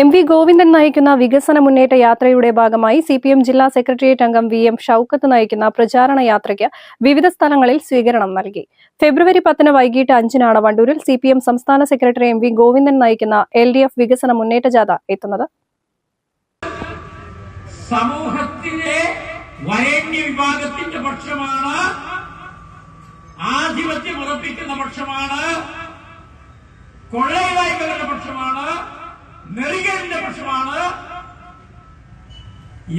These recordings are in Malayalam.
M V Govindan നയിക്കുന്ന വികസന മുന്നേറ്റ യാത്രയുടെ ഭാഗമായി സി പി എം ജില്ലാ സെക്രട്ടേറിയറ്റ് അംഗം വി എം ഷൌക്കത്ത് നയിക്കുന്ന പ്രചാരണ യാത്രയ്ക്ക് വിവിധ സ്ഥലങ്ങളിൽ സ്വീകരണം നൽകി. ഫെബ്രുവരി പത്തിന് വൈകിട്ട് അഞ്ചിനാണ് വണ്ടൂരിൽ സി പി എം സംസ്ഥാന സെക്രട്ടറി എം വി ഗോവിന്ദൻ നയിക്കുന്ന എൽ ഡി എഫ് വികസന മുന്നേറ്റ ജാഥ എത്തുന്നത്. വിഭാഗത്തിന്റെ ആധിപത്യം ഉറപ്പിക്കുന്ന പക്ഷമാണ് കൊള്ളയവായ്പകളുടെ പക്ഷമാണ് നെറികലിന്റെ പക്ഷമാണ്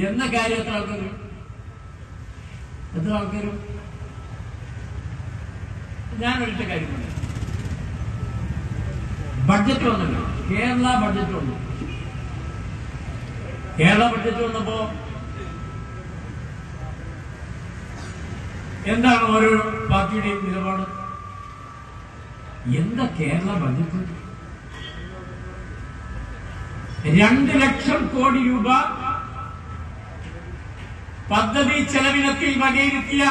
എന്ന കാര്യം എത്ര ആൾക്കാർ എത്ര ആൾക്കാർ ഞാൻ ഒരിട്ട കാര്യം പറയാം. ബഡ്ജറ്റ് വന്നല്ലോ. കേരള ബഡ്ജറ്റ് വന്നു. കേരള ബഡ്ജറ്റ് വന്നപ്പോ എന്താണ് ഓരോ പാർട്ടിയുടെയും നിലപാട്? എന്താ കേരള ബഡ്ജറ്റ് രണ്ട് ലക്ഷം കോടി രൂപ പദ്ധതി ചെലവിനത്തിൽ വകയിരുത്തിയ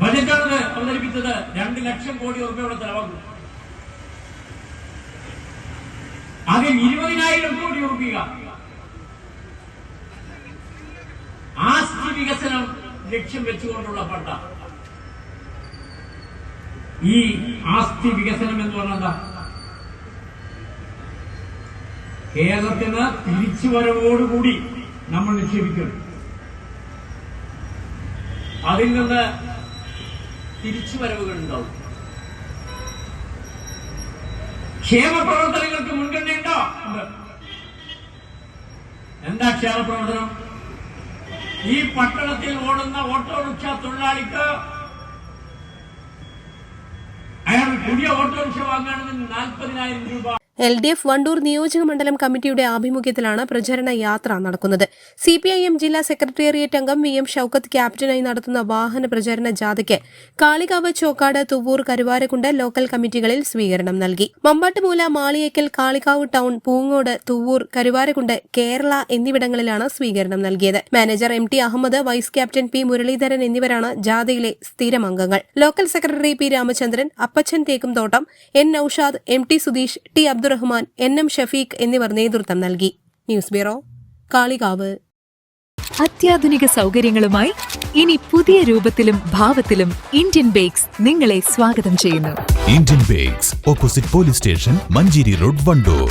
ബജറ്റാണ് അവതരിപ്പിച്ചത്. രണ്ട് ലക്ഷം കോടി രൂപയുടെ ചെലവാകും അതിൽ ഇരുപതിനായിരം കോടി രൂപ ആസ്തി വികസനം ലക്ഷ്യം വെച്ചുകൊണ്ടുള്ള പട്ട. ഈ ആസ്തി വികസനം എന്ന് പറഞ്ഞാൽ കേരളത്തിന് തിരിച്ചുവരവോടുകൂടി നമ്മൾ നിക്ഷേപിക്കണം അതിൽ നിന്ന് തിരിച്ചുവരവുകൾ ഉണ്ടാവും ക്ഷേമ പ്രവർത്തനങ്ങൾക്ക് മുൻഗണനയുണ്ടോ? ഉണ്ട്. എന്താ ക്ഷേമപ്രവർത്തനം? ഈ പട്ടണത്തിൽ ഓടുന്ന ഓട്ടോറിക്ഷ തൊഴിലാളിക്ക് അയാൾ പുതിയ ഓട്ടോറിക്ഷ വാങ്ങുകയാണെങ്കിൽ നാൽപ്പതിനായിരം രൂപ എൽ ഡി എഫ് വണ്ടൂർ നിയോജകമണ്ഡലം കമ്മിറ്റിയുടെ ആഭിമുഖ്യത്തിലാണ് പ്രചരണ യാത്ര നടക്കുന്നത്. സി പി ഐ എം ജില്ലാ സെക്രട്ടേറിയറ്റ് അംഗം വി എം ഷൌക്കത്ത് ക്യാപ്റ്റനായി നടത്തുന്ന വാഹന പ്രചരണ ജാഥയ്ക്ക് കാളികാവ് ചോക്കാട് തുവൂർ കരുവാരക്കുണ്ട് ലോക്കൽ കമ്മിറ്റികളിൽ സ്വീകരണം നൽകി. മമ്പാട്ടുമൂല മാളിയേക്കൽ കാളികാവ് ടൗൺ പൂങ്ങോട് തുവൂർ കരുവാരക്കുണ്ട് കേരള എന്നിവിടങ്ങളിലാണ് സ്വീകരണം നൽകിയത്. Manager M T Ahammed vice captain P Muraleedharan എന്നിവരാണ് ജാഥയിലെ സ്ഥിരം അംഗങ്ങൾ. Local secretary P Ramachandran Appachan Thekkumthottam N Noushad M T Sudheesh T Abdurahman N M Shafeeq എന്നിവർ നേതൃത്വം നൽകി. News bureau Kalikavu. അത്യാധുനിക സൗകര്യങ്ങളുമായി ഇനി പുതിയ രൂപത്തിലും ഭാവത്തിലും ഇന്ത്യൻ ബേക്സ് നിങ്ങളെ സ്വാഗതം ചെയ്യുന്നു. Indian bakes opposite police station Manjeri road Wandoor.